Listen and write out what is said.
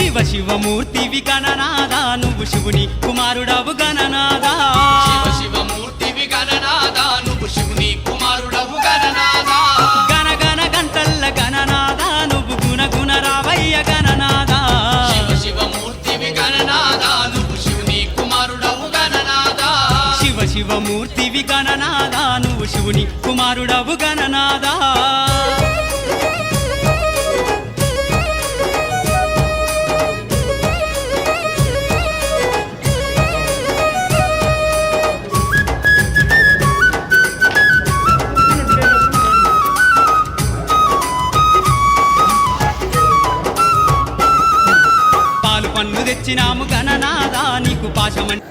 శివమూర్తివి గణనాదా నువ్వు శివుని కుమారుడవు గణనాదా శివ శివమూర్తివి గణనాదా నువ్వు శివుని కుమారుడవు గణనాదా గణ గణ గంటల్ల గణనాదా నువ్వు గుణ గుణ రావయ్య గణనాదా శివ శివమూర్తివి గణనాదా నువ్వు శివుని కుమారుడవు గణనాదా శివ శివమూర్తివి గణనాదా నువ్వు శివుని కుమారుడవు గణనాదా మన్ను తెచ్చినాము గణనాదా నీకు పాశమని